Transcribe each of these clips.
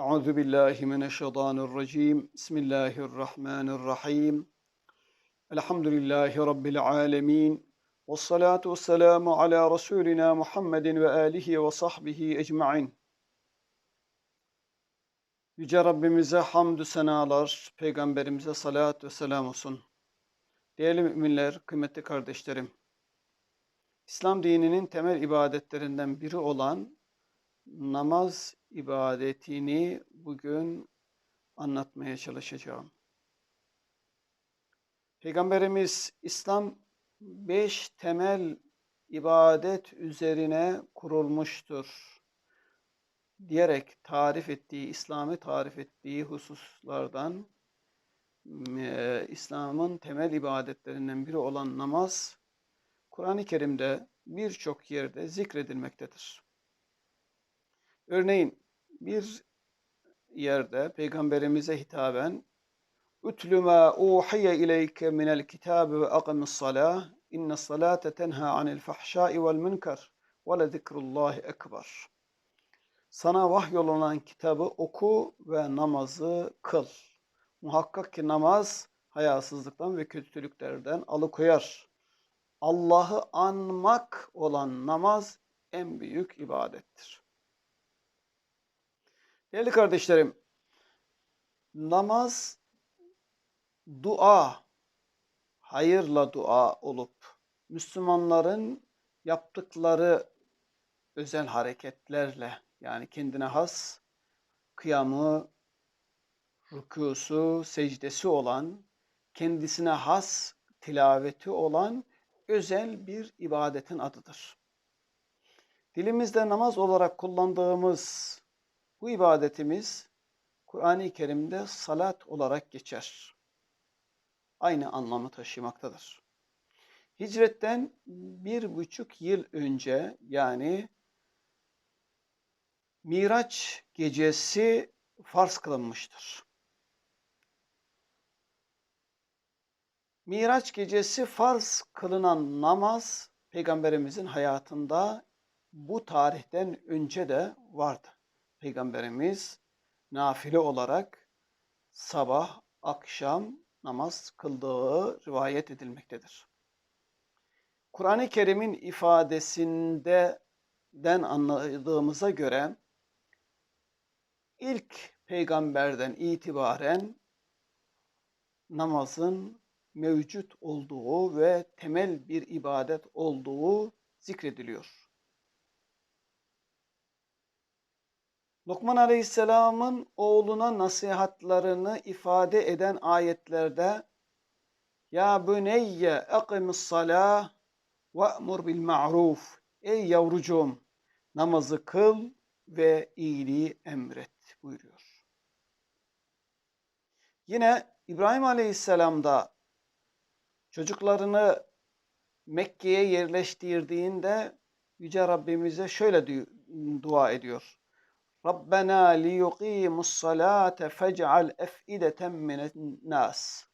Euzu billahi mineşşeytanirracim. Bismillahirrahmanirrahim. Elhamdülillahi rabbil alamin. Ves salatu vesselamu ala rasulina Muhammedin ve alihi ve sahbihi ecmaîn. Yüce Rabbimize hamdü senalar, peygamberimize salat ve selam olsun. Değerli müminler, kıymetli kardeşlerim. İslam dininin temel ibadetlerinden biri olan namaz ibadetini bugün anlatmaya çalışacağım. Peygamberimiz İslam beş temel ibadet üzerine kurulmuştur diyerek tarif ettiği, İslam'ı tarif ettiği hususlardan e, İslam'ın temel ibadetlerinden biri olan namaz Kur'an-ı Kerim'de birçok yerde zikredilmektedir. Örneğin bir yerde peygamberimize hitaben Ütlü ma uhiye ileyke minel kitabi ve akimis salah inne salate tenha anil fahşai vel münker ve le zikrullahi ekber. Sana vahyolunan kitabı oku ve namazı kıl. Muhakkak ki namaz hayasızlıktan ve kötülüklerden alıkoyar. Allah'ı anmak olan namaz en büyük ibadettir. Değerli kardeşlerim, namaz dua, hayırla dua olup Müslümanların yaptıkları özel hareketlerle yani kendine has kıyamı, rükusu, secdesi olan, kendisine has tilaveti olan özel bir ibadetin adıdır. Dilimizde namaz olarak kullandığımız bu ibadetimiz Kur'an-ı Kerim'de salat olarak geçer. Aynı anlamı taşımaktadır. Hicretten bir buçuk yıl önce yani Miraç gecesi farz kılınmıştır. Miraç gecesi farz kılınan namaz Peygamberimizin hayatında bu tarihten önce de vardı. Peygamberimiz nafile olarak sabah, akşam namaz kıldığı rivayet edilmektedir. Kur'an-ı Kerim'in ifadesinden anladığımıza göre ilk peygamberden itibaren namazın mevcut olduğu ve temel bir ibadet olduğu zikrediliyor. Lokman Aleyhisselam'ın oğluna nasihatlarını ifade eden ayetlerde Ya büneyye akimis salah ve'mur bil ma'ruf Ey yavrucuğum namazı kıl ve iyiliği emret buyuruyor. Yine İbrahim Aleyhisselam da çocuklarını Mekke'ye yerleştirdiğinde Yüce Rabbimize şöyle dua ediyor. Rabbena liyuqimus salate fec'al ef'ideten nas.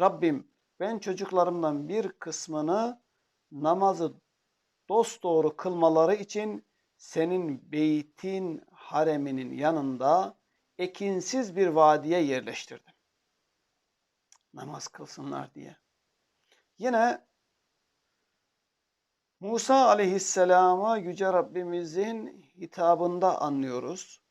Rabbim ben çocuklarımdan bir kısmını namazı dosdoğru kılmaları için senin beytin hareminin yanında ekinsiz bir vadiye yerleştirdim. Namaz kılsınlar diye. Yine Musa aleyhisselama Yüce Rabbimizin hitabında anlıyoruz.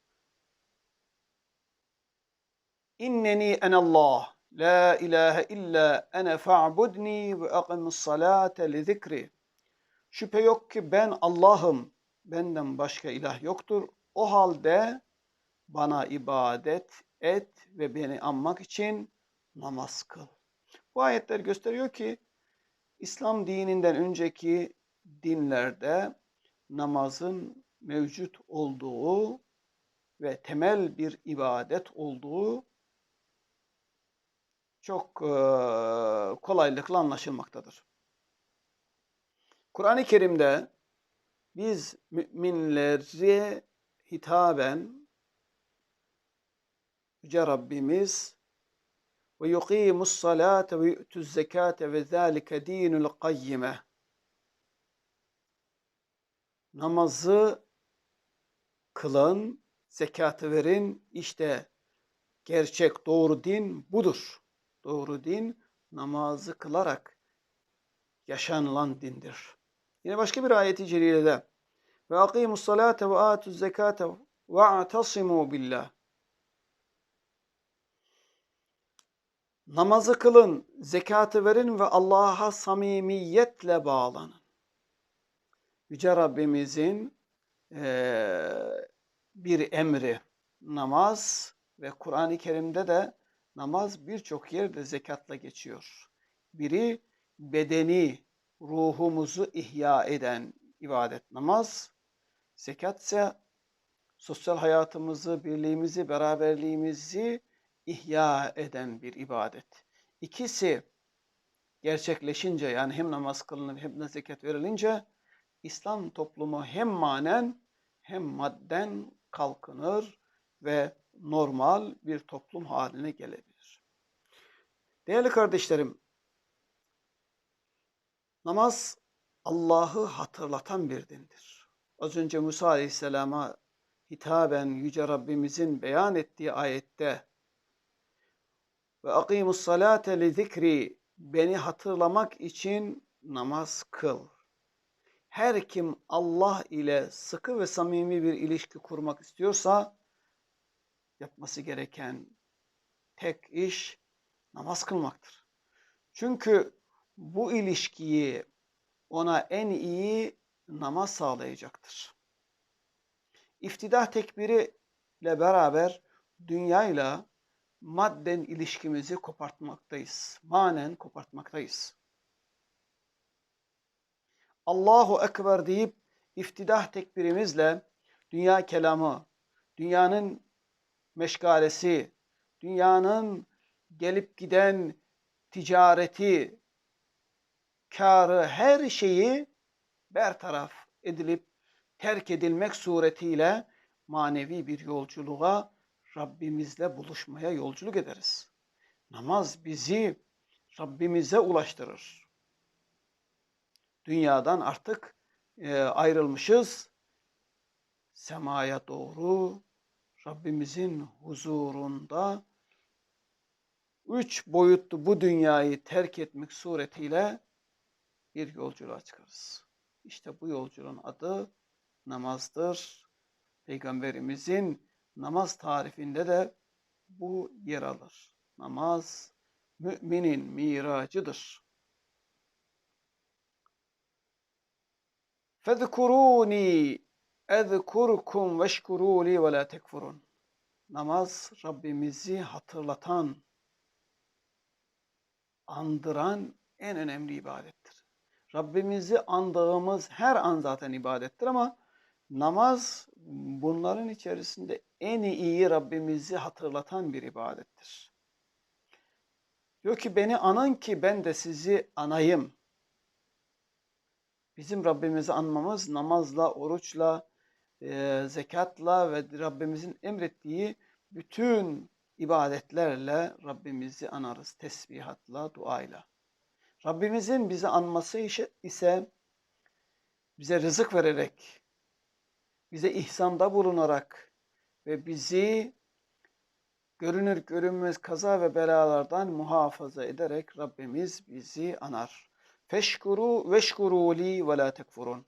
İnneni enallah la ilahe illa ene fa'budni ve akimus salate li zikri. Şüphe yok ki ben Allah'ım, benden başka ilah yoktur. O halde bana ibadet et ve beni anmak için namaz kıl. Bu ayetler gösteriyor ki İslam dininden önceki dinlerde namazın mevcut olduğu ve temel bir ibadet olduğu çok kolaylıkla anlaşılmaktadır. Kur'an-ı Kerim'de biz müminleri hitaben Yüce Rabbimiz ve yuqimus salate ve yu'tuz zekate ve zâlike dinul kayyime namazı kılın, zekatı verin. İşte gerçek doğru din budur. Doğru din namazı kılarak yaşanılan dindir. Yine başka bir ayeti celilede ve akimus salate ve atuz zekate ve atasimu billah. Namazı kılın, zekatı verin ve Allah'a samimiyetle bağlanın. Yüce Rabbimizin eee, bir emri namaz ve Kur'an-ı Kerim'de de namaz birçok yerde zekatla geçiyor. Biri bedeni, ruhumuzu ihya eden ibadet namaz. Zekat ise sosyal hayatımızı, birliğimizi, beraberliğimizi ihya eden bir ibadet. İkisi gerçekleşince yani hem namaz kılınıp hem de zekat verilince İslam toplumu hem manen hem madden kalkınır ve normal bir toplum haline gelebilir. Değerli kardeşlerim, namaz Allah'ı hatırlatan bir dindir. Az önce Musa Aleyhisselam'a hitaben Yüce Rabbimizin beyan ettiği ayette ve akimus salate li zikri beni hatırlamak için namaz kıl. Her kim Allah ile sıkı ve samimi bir ilişki kurmak istiyorsa yapması gereken tek iş namaz kılmaktır. Çünkü bu ilişkiyi ona en iyi namaz sağlayacaktır. İftidah tekbiri ile beraber dünyayla madden ilişkimizi kopartmaktayız. Manen kopartmaktayız. Allahu Ekber deyip iftidah tekbirimizle dünya kelamı, dünyanın meşgalesi, dünyanın gelip giden ticareti, karı, her şeyi bertaraf edilip terk edilmek suretiyle manevi bir yolculuğa Rabbimizle buluşmaya yolculuk ederiz. Namaz bizi Rabbimize ulaştırır. Dünyadan artık e, ayrılmışız. Semaya doğru Rabbimizin huzurunda üç boyutlu bu dünyayı terk etmek suretiyle bir yolculuğa çıkarız. İşte bu yolculuğun adı namazdır. Peygamberimizin namaz tarifinde de bu yer alır. Namaz müminin miracıdır. Fezkuruni ezkurkum veşkuru li ve la tekfurun. Namaz Rabbimizi hatırlatan, andıran en önemli ibadettir. Rabbimizi andığımız her an zaten ibadettir ama namaz bunların içerisinde en iyi Rabbimizi hatırlatan bir ibadettir. Diyor ki beni anın ki ben de sizi anayım. Bizim Rabbimizi anmamız namazla, oruçla, e, zekatla ve Rabbimizin emrettiği bütün ibadetlerle Rabbimizi anarız. Tesbihatla, duayla. Rabbimizin bizi anması ise bize rızık vererek, bize ihsanda bulunarak ve bizi görünür görünmez kaza ve belalardan muhafaza ederek Rabbimiz bizi anar. Feşkuru veşkuru li ve la tekfurun.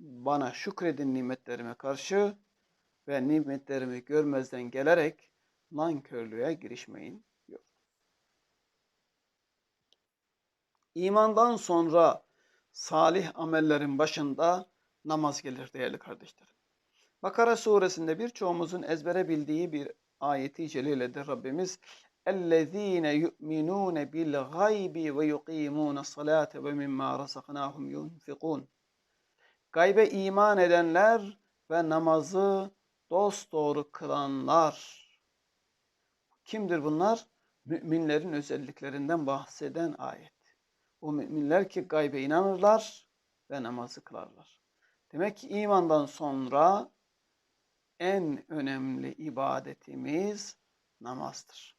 Bana şükredin nimetlerime karşı ve nimetlerimi görmezden gelerek nankörlüğe girişmeyin diyor. İmandan sonra salih amellerin başında namaz gelir değerli kardeşlerim. Bakara suresinde birçoğumuzun ezbere bildiği bir ayeti celiledir Rabbimiz اَلَّذ۪ينَ يُؤْمِنُونَ بِالْغَيْبِ وَيُقِيمُونَ الصَّلَاةَ وَمِمَّا رَزَقْنَاهُمْ يُنْفِقُونَ Gaybe iman edenler ve namazı dosdoğru kılanlar. Kimdir bunlar? Müminlerin özelliklerinden bahseden ayet. O müminler ki gaybe inanırlar ve namazı kılarlar. Demek ki imandan sonra en önemli ibadetimiz namazdır.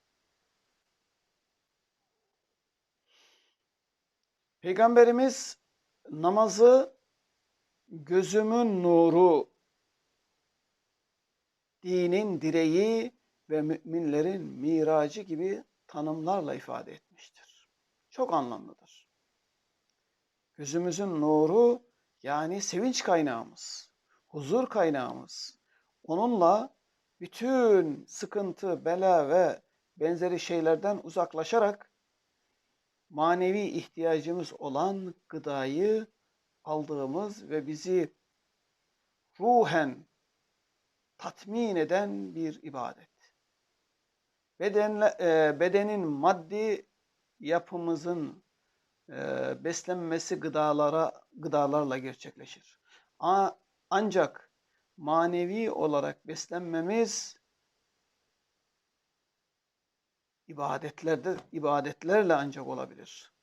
Peygamberimiz namazı gözümün nuru dinin direği ve müminlerin miracı gibi tanımlarla ifade etmiştir. Çok anlamlıdır. Gözümüzün nuru yani sevinç kaynağımız, huzur kaynağımız. Onunla bütün sıkıntı, bela ve benzeri şeylerden uzaklaşarak manevi ihtiyacımız olan gıdayı aldığımız ve bizi ruhen tatmin eden bir ibadet. Bedenle, e, bedenin maddi yapımızın e, beslenmesi gıdalara gıdalarla gerçekleşir. Ancak manevi olarak beslenmemiz ibadetlerde ibadetlerle ancak olabilir.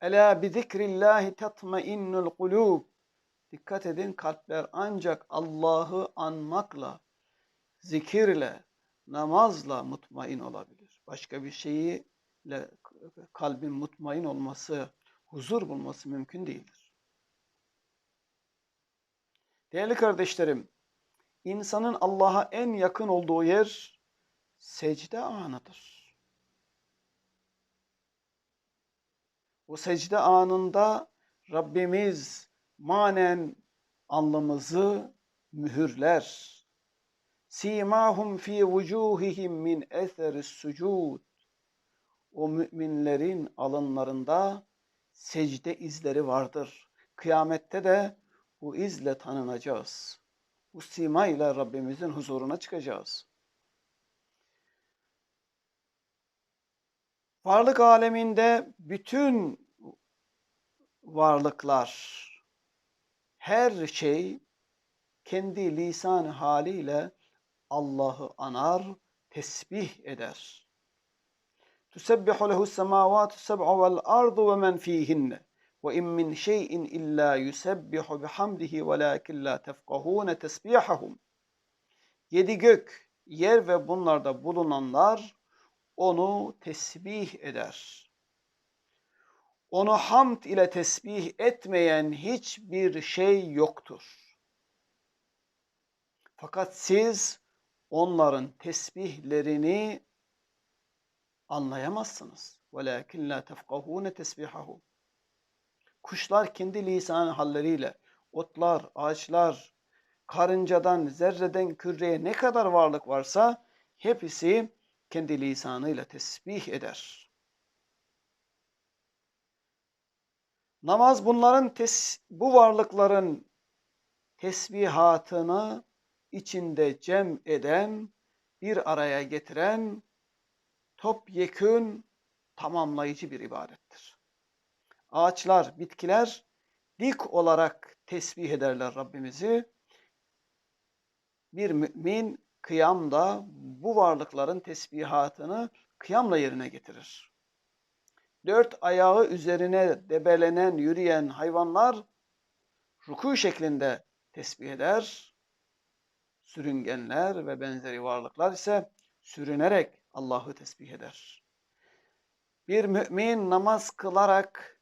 Ela bi zikrillahi tatmainnul kulub. Dikkat edin kalpler ancak Allah'ı anmakla, zikirle, namazla mutmain olabilir. Başka bir şeyle kalbin mutmain olması, huzur bulması mümkün değildir. Değerli kardeşlerim, insanın Allah'a en yakın olduğu yer secde anıdır. O secde anında Rabbimiz manen anlamızı mühürler. Simahum fi vucuhihim min eseris sucud. O müminlerin alınlarında secde izleri vardır. Kıyamette de bu izle tanınacağız. Bu sima ile Rabbimizin huzuruna çıkacağız. Varlık aleminde bütün varlıklar, her şey kendi lisan haliyle Allah'ı anar, tesbih eder. Tusebbihu lehu semavatu seb'u vel ardu ve men fihinne. Ve in min şeyin illa yusebbihu bihamdihi velakin la tefkahune tesbihahum. Yedi gök, yer ve bunlarda bulunanlar onu tesbih eder. Onu hamd ile tesbih etmeyen hiçbir şey yoktur. Fakat siz onların tesbihlerini anlayamazsınız. وَلَاكِنْ لَا تَفْقَهُونَ تَسْبِحَهُ Kuşlar kendi lisan halleriyle, otlar, ağaçlar, karıncadan, zerreden, küreye ne kadar varlık varsa hepsi kendi lisanıyla tesbih eder. Namaz bunların tes bu varlıkların tesbihatını içinde cem eden, bir araya getiren topyekün tamamlayıcı bir ibadettir. Ağaçlar, bitkiler dik olarak tesbih ederler Rabbimizi. Bir mümin kıyamda bu varlıkların tesbihatını kıyamla yerine getirir. Dört ayağı üzerine debelenen, yürüyen hayvanlar ruku şeklinde tesbih eder. Sürüngenler ve benzeri varlıklar ise sürünerek Allah'ı tesbih eder. Bir mümin namaz kılarak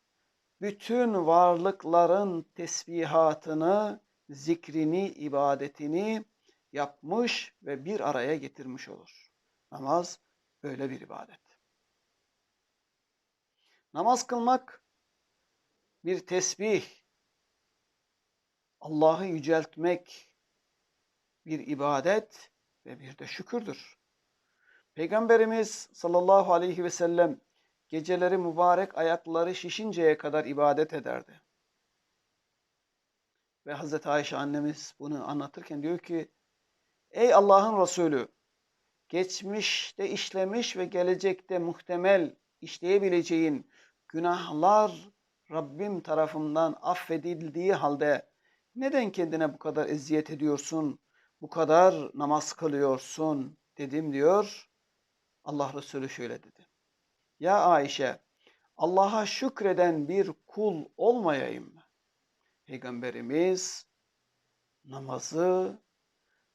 bütün varlıkların tesbihatını, zikrini, ibadetini yapmış ve bir araya getirmiş olur. Namaz böyle bir ibadet. Namaz kılmak bir tesbih, Allah'ı yüceltmek bir ibadet ve bir de şükürdür. Peygamberimiz sallallahu aleyhi ve sellem geceleri mübarek ayakları şişinceye kadar ibadet ederdi. Ve Hazreti Ayşe annemiz bunu anlatırken diyor ki Ey Allah'ın Resulü geçmişte işlemiş ve gelecekte muhtemel işleyebileceğin günahlar Rabbim tarafından affedildiği halde neden kendine bu kadar eziyet ediyorsun? Bu kadar namaz kılıyorsun dedim diyor. Allah Resulü şöyle dedi. Ya Ayşe Allah'a şükreden bir kul olmayayım mı? Peygamberimiz namazı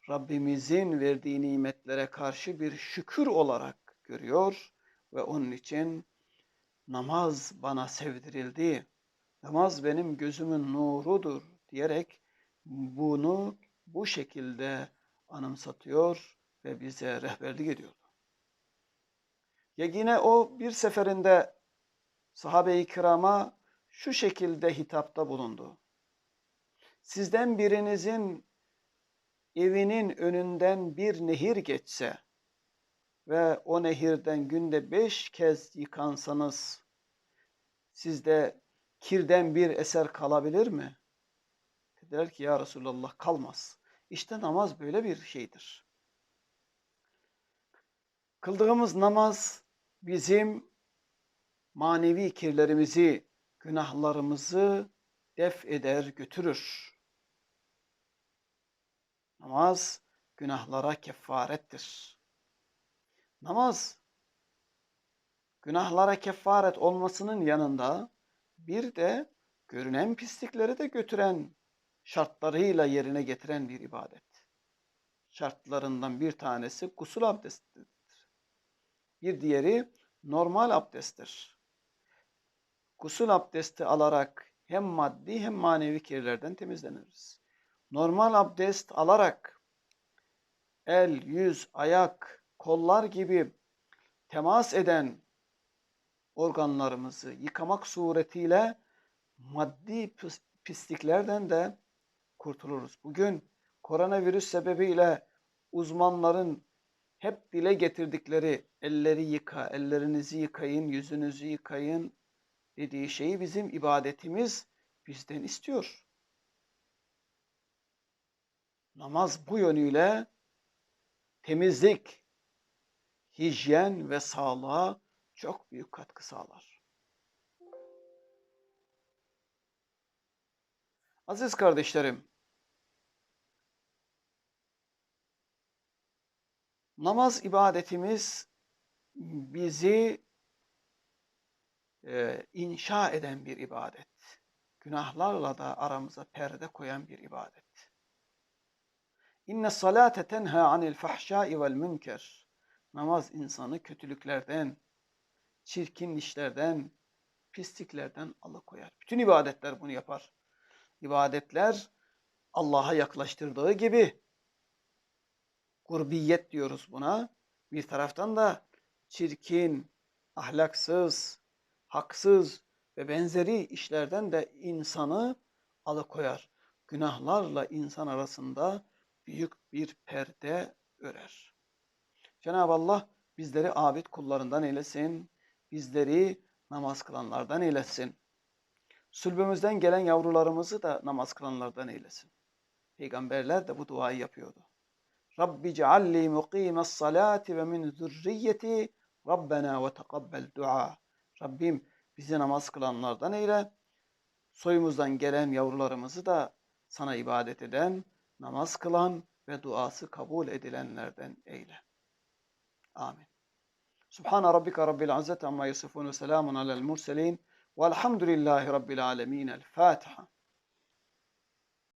Rabbimizin verdiği nimetlere karşı bir şükür olarak görüyor ve onun için namaz bana sevdirildi. Namaz benim gözümün nurudur diyerek bunu bu şekilde anımsatıyor ve bize rehberlik ediyordu. Ya yine o bir seferinde sahabe-i kirama şu şekilde hitapta bulundu. Sizden birinizin evinin önünden bir nehir geçse ve o nehirden günde beş kez yıkansanız sizde kirden bir eser kalabilir mi? Dediler ki ya Resulallah kalmaz. İşte namaz böyle bir şeydir. Kıldığımız namaz bizim manevi kirlerimizi, günahlarımızı def eder, götürür. Namaz günahlara kefarettir. Namaz günahlara kefaret olmasının yanında bir de görünen pislikleri de götüren şartlarıyla yerine getiren bir ibadet. Şartlarından bir tanesi gusül abdestidir. Bir diğeri normal abdesttir. Gusül abdesti alarak hem maddi hem manevi kirlerden temizleniriz. Normal abdest alarak el, yüz, ayak, kollar gibi temas eden organlarımızı yıkamak suretiyle maddi pisliklerden de kurtuluruz. Bugün koronavirüs sebebiyle uzmanların hep dile getirdikleri elleri yıka, ellerinizi yıkayın, yüzünüzü yıkayın dediği şeyi bizim ibadetimiz bizden istiyor. Namaz bu yönüyle temizlik, hijyen ve sağlığa çok büyük katkı sağlar. Aziz kardeşlerim, namaz ibadetimiz bizi e, inşa eden bir ibadet. Günahlarla da aramıza perde koyan bir ibadet. İnne salate tenha anil fahşai vel münker. Namaz insanı kötülüklerden, çirkin işlerden, pisliklerden alıkoyar. Bütün ibadetler bunu yapar. İbadetler Allah'a yaklaştırdığı gibi kurbiyet diyoruz buna. Bir taraftan da çirkin, ahlaksız, haksız ve benzeri işlerden de insanı alıkoyar. Günahlarla insan arasında büyük bir perde örer. Cenab-ı Allah bizleri abid kullarından eylesin bizleri namaz kılanlardan eylesin. Sülbümüzden gelen yavrularımızı da namaz kılanlardan eylesin. Peygamberler de bu duayı yapıyordu. Rabbi cealli mukimes salati ve min zürriyeti Rabbena ve tekabbel dua. Rabbim bizi namaz kılanlardan eyle. Soyumuzdan gelen yavrularımızı da sana ibadet eden, namaz kılan ve duası kabul edilenlerden eyle. Amin. Subhana rabbika rabbil izzati amma yasifun ve selamun alel murselin. Velhamdülillahi rabbil alemin. El Fatiha.